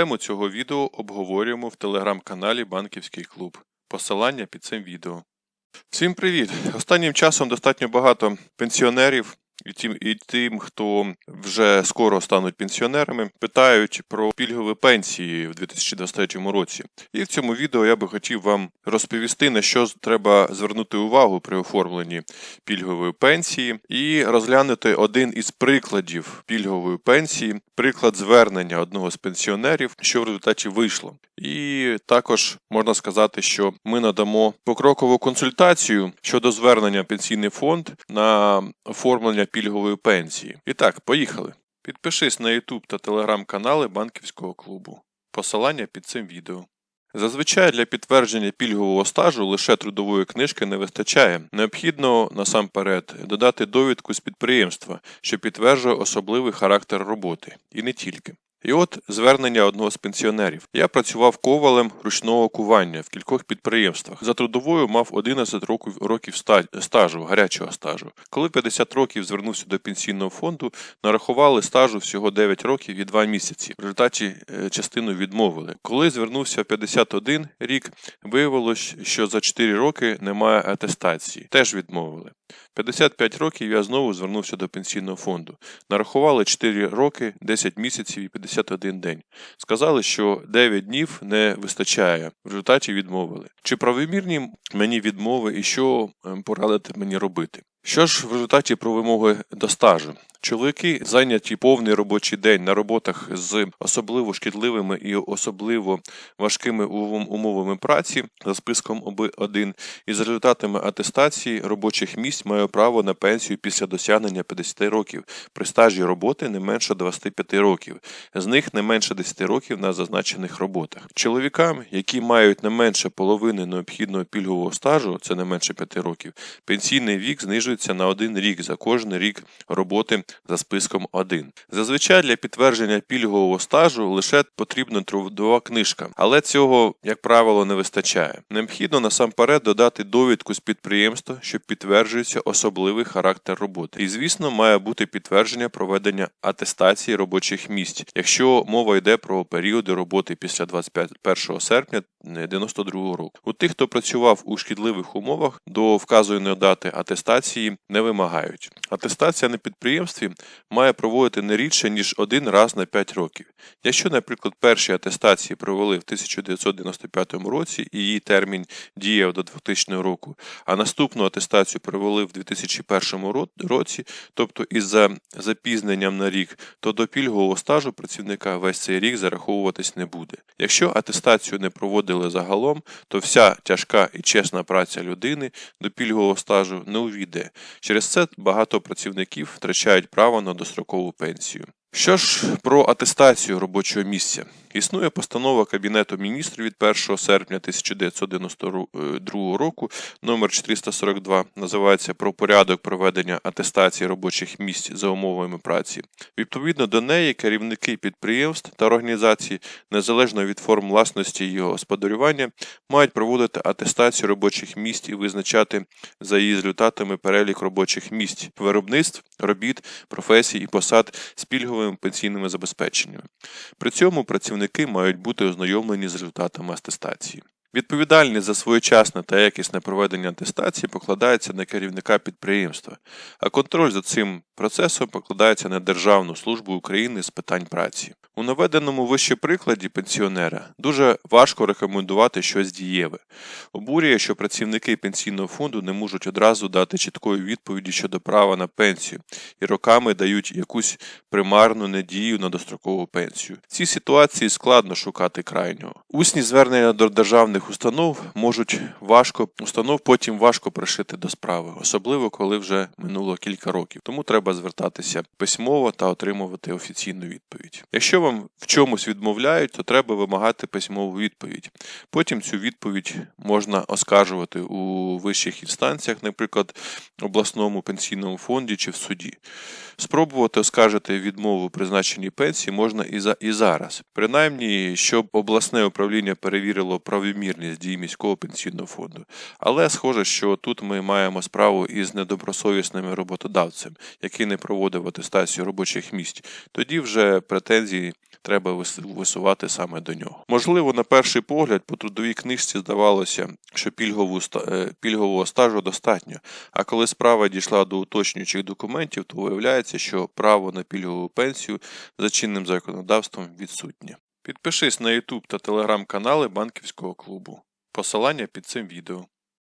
Тему цього відео обговорюємо в телеграм-каналі Банківський клуб. Посилання під цим відео. Всім привіт! Останнім часом достатньо багато пенсіонерів і тим, і тим, хто вже скоро стануть пенсіонерами, питають про пільгові пенсії в 2023 році. І в цьому відео я би хотів вам розповісти, на що треба звернути увагу при оформленні пільгової пенсії, і розглянути один із прикладів пільгової пенсії, приклад звернення одного з пенсіонерів, що в результаті вийшло. І також можна сказати, що ми надамо покрокову консультацію щодо звернення пенсійний фонд на оформлення пільгової пенсії. І так, поїхали. Підпишись на YouTube та Telegram канали банківського клубу. Посилання під цим відео. Зазвичай для підтвердження пільгового стажу лише трудової книжки не вистачає. Необхідно насамперед додати довідку з підприємства, що підтверджує особливий характер роботи, і не тільки. І от звернення одного з пенсіонерів. Я працював ковалем ручного кування в кількох підприємствах. За трудовою мав 11 років років стажу, гарячого стажу. Коли 50 років звернувся до пенсійного фонду, нарахували стажу всього 9 років і 2 місяці. В результаті е, частину відмовили. Коли звернувся в 51 рік, виявилось, що за 4 роки немає атестації. Теж відмовили. 55 років я знову звернувся до пенсійного фонду. Нарахували 4 роки, 10 місяців і 51 день. Сказали, що 9 днів не вистачає. В результаті відмовили. Чи правомірні мені відмови і що ем, порадити мені робити? Що ж в результаті про вимоги до стажу? Чоловіки зайняті повний робочий день на роботах з особливо шкідливими і особливо важкими умовами праці за списком ОБ1 і за результатами атестації робочих місць має право на пенсію після досягнення 50 років при стажі роботи не менше 25 років, з них не менше 10 років на зазначених роботах. Чоловікам, які мають не менше половини необхідного пільгового стажу, це не менше 5 років, пенсійний вік знижується на один рік за кожен рік роботи за списком 1. Зазвичай для підтвердження пільгового стажу лише потрібна трудова книжка, але цього, як правило, не вистачає. Необхідно насамперед додати довідку з підприємства, що підтверджується особливий характер роботи. І, звісно, має бути підтвердження проведення атестації робочих місць, якщо мова йде про періоди роботи після 21 серпня 92 року. У тих, хто працював у шкідливих умовах, до вказаної дати атестації не вимагають. Атестація на підприємстві має проводити не рідше, ніж один раз на 5 років. Якщо, наприклад, перші атестації провели в 1995 році і її термін діяв до 2000 року, а наступну атестацію провели в 2001 році, тобто із-за запізненням на рік, то до пільгового стажу працівника весь цей рік зараховуватись не буде. Якщо атестацію не проводили загалом, то вся тяжка і чесна праця людини до пільгового стажу не увійде. Через це багато працівників втрачають право на дострокову пенсію. Що ж про атестацію робочого місця? Існує постанова Кабінету міністрів від 1 серпня 1992 року номер 442 називається про порядок проведення атестації робочих місць за умовами праці. Відповідно до неї керівники підприємств та організацій, незалежно від форм власності його господарювання, мають проводити атестацію робочих місць і визначати за її результатами перелік робочих місць, виробництв, робіт, професій і посад з пільговими пенсійними забезпеченнями. При цьому працівники мають бути ознайомлені з результатами атестації. Відповідальність за своєчасне та якісне проведення атестації покладається на керівника підприємства, а контроль за цим процесом покладається на Державну службу України з питань праці. У наведеному вище прикладі пенсіонера дуже важко рекомендувати щось дієве. Обурює, що працівники пенсійного фонду не можуть одразу дати чіткої відповіді щодо права на пенсію і роками дають якусь примарну надію на дострокову пенсію. В цій ситуації складно шукати крайнього. Усні звернення до державних установ можуть важко установ потім важко пришити до справи, особливо коли вже минуло кілька років. Тому треба звертатися письмово та отримувати офіційну відповідь. Якщо вам в чомусь відмовляють, то треба вимагати письмову відповідь. Потім цю відповідь можна оскаржувати у вищих інстанціях, наприклад, обласному пенсійному фонді чи в суді. Спробувати оскаржити відмову у призначенні пенсії можна і за і зараз, принаймні, щоб обласне управління перевірило правомірність дій міського пенсійного фонду. Але схоже, що тут ми маємо справу із недобросовісним роботодавцем, який не проводив атестацію робочих місць. Тоді вже претензії треба висувати саме до нього. Можливо, на перший погляд по трудовій книжці здавалося, що пільгову е, пільгового стажу достатньо. А коли справа дійшла до уточнюючих документів, то виявляється, що право на пільгову пенсію за чинним законодавством відсутнє. Підпишись на YouTube та телеграм канали банківського клубу. Посилання під цим відео.